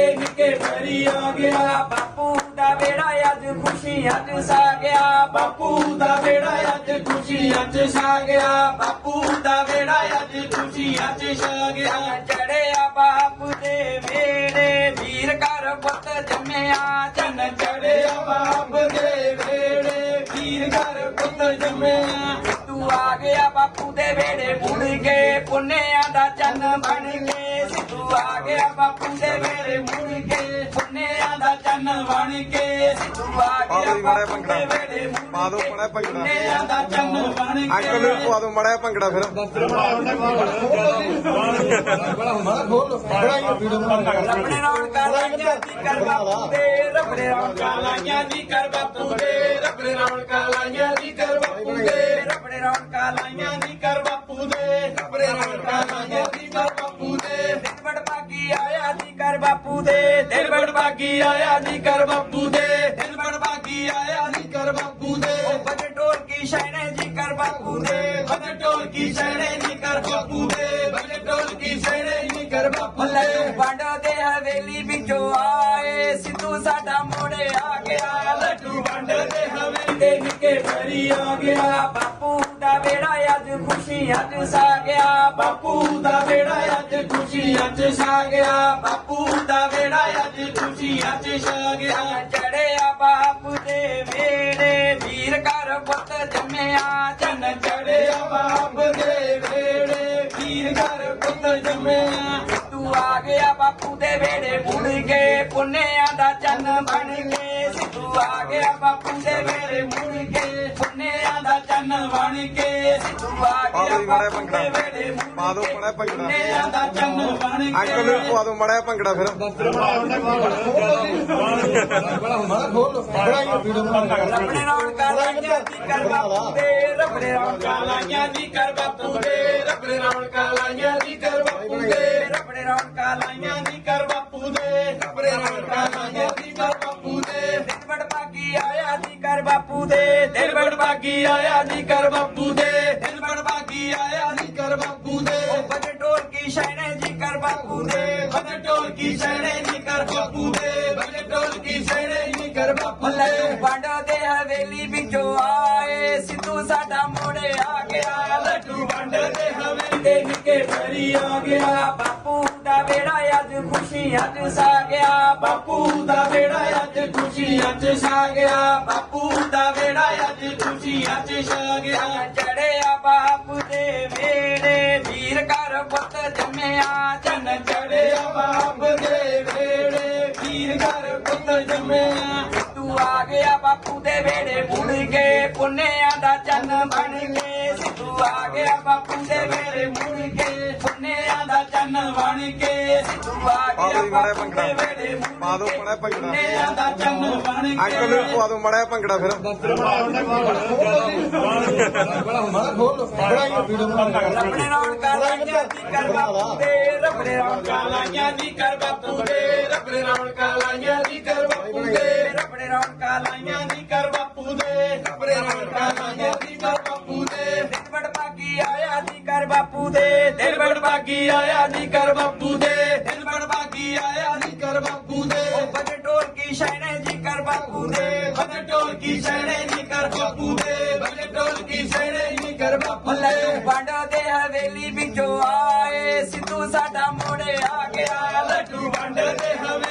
ਨਿੱਕੇ ਨਿੱਕੇ ਪੈਰੀ ਆ ਗਿਆ। ਬਾਪੂ ਦਾ ਬੇੜਾ ਅੱਜ ਖੁਸ਼ੀ ਚ ਸਾ ਗਿਆ ਬਾਪੂ ਦਾ ਬੇੜਾ ਅੱਜ ਖੁਸ਼ੀ ਚ ਛਾ ਗਿਆ ਬਾਪੂ ਦਾ ਬੇੜਾ ਅੱਜ ਖੁਸ਼ੀ ਅੱਜ ਸਾ ਗਿਆ ਚੜਿਆ ਬਾਪ ਦੇ ਵੇੜੇ, ਵੀਰ ਘਰ ਪੁੱਤ ਜੰਮਿਆ। ਚੰਨ ਚੜਿਆ ਬਾਪ ਦੇ ਵੇੜੇ, ਵੀਰ ਘਰ ਪੁੱਤ ਜੰਮਿਆ। ਤੂੰ ਆ ਗਿਆ ਬਾਪੂ ਦੇ ਵੇੜੇ ਮੁੜ ਕੇ ਪੁੰਨਿਆਂ ਦਾ ਚੰਨ ਬਣ ਕੇ। ਸਿੱਧੂ ਆ ਗਿਆ ਬਾਪੂ ਦੇ ਵੇੜੇ ਮੁੜ ਕੇ ਪੁੰਨਿਆਂ ਦਾ ਚੰਨ ਬਣ ਕੇ। ਸਿੱਧੂ ਆ ਪਾ ਗਿਆ ਮਾੜਾ ਬਾਪੂ। ਦੇ ਵੇੜੇ ਮੁੜ ਪਾ ਦਿਓ ਕੇ ਮਾੜਾ ਭੰਗੜਾ। ਪੁੰਨਿਆਂ ਦਾ ਚੰਨ ਬਣ ਕੇ। ਅੰਕਲ ਨੂੰ ਪਵਾ ਦਿਓ ਮੜਿਆ ਭੰਗੜਾ ਫਿਰ। ਆਪਣੇ ਕਰ ਲਾਈਆਂ ਦੀ ਕਰ ਬਾਪੂ ਦੇ। ਰਬੜੇ ਰੌਣਕਾਂ ਲਾਈਆਂ ਦੀ ਕਰ ਬਾਪੂ ਦੇ। ਰਬੜੇ ਰੌਣਕਾਂ ਲਾਈਆਂ ਦੀ ਕਰ ਬਾਪੂ ਦੇ। ਰਬੜੇ ਦੇ। ਦਿਲ ਬੜ ਬਾਗੀ ਆਇਆ ਦੀ ਕਰ ਬਾਪੂ ਦੇ। ਦਿਲ ਬੜ ਬਾਗੀ ਆਇਆ ਦੀ ਕਰ ਬਾਪੂ ਦੇ। ਬਜ ਢੋਲ ਕੀ ਸ਼ੈਣੇ ਜੀ ਕਰ ਬਾਪੂ ਦੇ। ਬਜੇ ਢੋਲ ਕੀ ਸਹਿਣੇ ਨੀ ਕਰ ਬਾਪੂ ਦੇ। ਬਜੇ ਢੋਲ ਕੀ ਸਹਿਣੇ ਨੀ ਕਰ ਬਾਪੂ ਦੇ। ਨੂੰ ਵੰਡ ਦੇ ਹਵੇਲੀ ਵਿੱਚੋਂ ਆਏ। ਸਿੱਧੂ ਸਾਡਾ ਮੋੜੇ ਆ ਗਿਆ। ਲੱਡੂ ਵੰਡ ਦੇ ਹਵੇ ਦੇ ਨਿੱਕੇ ਪੈਰੀ ਆ ਗਿਆ। ਬਾਪੂ ਦਾ ਵੇੜਾ ਅੱਜ ਖੁਸ਼ੀਆਂ ਚ ਸਾ ਗਿਆ। ਬਾਪੂ ਦਾ ਵੇੜਾ ਅੱਜ ਖੁਸ਼ੀਆਂ ਚ ਛਾ ਗਿਆ। ਬਾਪੂ ਦਾ ਵੇੜਾ ਅੱਜ ਖੁਸ਼ੀਆਂ ਚ ਛਾ ਗਿਆ ਚੜਿਆ ਬਾਪ ਦੇ ਵੇੜੇ ਵੀਰ ਘਰ ਪੁੱਤ ਜੰਮਿਆ ਚੰਨ ਚੜਿਆ ਬਾਪ ਦੇ ਵੇੜੇ ਵੀਰ ਘਰ ਪੁੱਤ ਜੰਮਿਆ। ਤੂੰ ਆ ਗਿਆ ਬਾਪੂ ਦੇ ਵੇੜੇ ਮੁੜ ਕੇ ਪੁੰਨਿਆਂ ਦਾ ਬਣ ਕੇ ਸਿੱਧੂ ਆ ਪਾ ਗਿਆ ਮਾੜਾ ਬਾਪੂ ਭੰਗੜਾ। ਦੇ ਮੁੜ ਪਾ ਕੇ ਮਾੜਾ ਭੰਗੜਾ। ਦਾ ਚੰਨ ਬਣ ਕੇ ਅੰਕਲ ਨੂੰ ਪਵਾ ਦਿਓ ਮੜਿਆ ਭੰਗੜਾ ਫਿਰ ਨਾਲ ਕਰ ਲਾਈਆਂ ਦੀ ਕਰ ਬਾਪੂ ਦੇ ਰਬੜੇ ਰੌਣਕਾਂ ਲਾਈਆਂ ਦੀ ਕਰ ਬਾਪੂ ਦੇ ਰਬੜੇ ਰੌਣਕਾਂ ਲਾਈਆਂ ਦੀ ਕਰ ਬਾਪੂ ਦੇ ਰਬੜੇ ਰੌਣਕਾਂ ਲਾਈਆਂ ਦੀ ਕਰ ਬਾਪੂ ਦੇ ਰਬੜੇ ਰੌਣਕਾਂ ਲਾਈਆਂ ਬਾਗੀ ਆਇਆ ਦੀ ਕਰ ਬਾਪੂ ਦੇ। ਦਿਲ ਬੜ ਬਾਗੀ ਆਇਆ ਦੀ ਕਰ ਬਾਪੂ ਦੇ। ਬਜ ਢੋਲ ਕੀ ਸ਼ੈਣੇ ਜੀ ਕਰ ਬਾਪੂ ਦੇ। ਬਜੇ ਢੋਲ ਕੀ ਸਹਿਣੇ ਨੀ ਕਰ ਬਾਪੂ ਦੇ। ਬਜੇ ਢੋਲ ਕੀ ਸਹਿਣੇ ਨੀ ਕਰ ਬਾਪੂ ਦੇ। ਵੰਡ ਦੇ ਹਵੇਲੀ ਵਿੱਚੋਂ ਆਏ। ਸਿੱਧੂ ਸਾਡਾ ਮੋੜੇ ਆ ਗਿਆ। ਲੱਡੂ ਵੰਡ ਦੇ ਹਵੇ ਦੇ ਨਿੱਕੇ ਪੈਰੀ ਆ ਗਿਆ। ਬਾਪੂ ਦਾ ਵੇੜਾ ਅੱਜ ਖੁਸ਼ੀਆਂ ਚ ਸਾ ਗਿਆ। ਬਾਪੂ ਅੱਜ ਖੁਸ਼ੀਆਂ ਚ ਛਾ ਗਿਆ ਬਾਪੂ ਦਾ ਵੇੜਾ ਅੱਜ ਖੁਸ਼ੀਆਂ ਚ ਛਾ ਗਿਆ ਚੜਿਆ ਬਾਪ ਦੇ ਵੇੜੇ ਵੀਰ ਘਰ ਪੁੱਤ ਜੰਮਿਆ ਚੰਨ ਚੜਿਆ ਬਾਪ ਦੇ ਵੇੜੇ ਵੀਰ ਘਰ ਪੁੱਤ ਜੰਮਿਆ। ਤੂੰ ਆ ਗਿਆ ਬਾਪੂ ਦੇ ਵੇੜੇ ਮੁੜ ਕੇ ਪੁੰਨਿਆਂ ਦਾ ਚੰਨ ਬਣ ਕੇ। ਤੂੰ ਆ ਗਿਆ ਬਾਪੂ ਦੇ ਵੇੜੇ ਮੁੜ ਕੇ ਪੁੰਨਿਆਂ ਦਾ ਚੰਨ ਬਣ ਕੇ। ਪਾ ਗਿਆ ਦਿਓ ਮਾੜਾ ਬਾਪੂ ਭੰਗੜਾ। ਦੇ ਵੇੜੇ ਪਾ ਦਿਓ ਕੇ ਮਾੜਾ ਭੰਗੜਾ। ਅੰਕਲ ਨੂੰ ਪਵਾ ਦਿਓ ਭੰਗੜਾ ਫਿਰ ਆਪਣੇ ਨਾਲ ਕਰ ਦੀ ਕਰ ਬਾਪੂ ਦੇ, ਰਬੜੇ ਰੌਣਕਾਂ ਦੀ ਕਰ ਬਾਪੂ ਦੇ, ਰਬੜੇ ਰੌਣਕਾਂ ਲਾਈਆਂ ਦੀ ਕਰ ਬਾਪੂ ਦੇ, ਰਬੜੇ ਰੌਣਕਾਂ ਲਾਈਆਂ ਦੀ ਕਰ ਬਾਪੂ ਦੇ, ਰਬੜੇ ਰੌਣਕਾਂ ਲਾਈਆਂ ਦੀ ਕਰ ਬਾਪੂ ਦੇ ਦਿਨ ਬੜ ਭਾਗੀ ਆਇਆ ਦੀ ਕਰ ਬਾਪੂ ਦੇ ਦਿਲ ਬੜ ਬਾਗੀ ਆਇਆ ਦੀ ਕਰ ਬਾਪੂ ਦੇ ढोलकी छेड़े निकर बापू बे भले ढोलकी छेड़े निकर बापू भले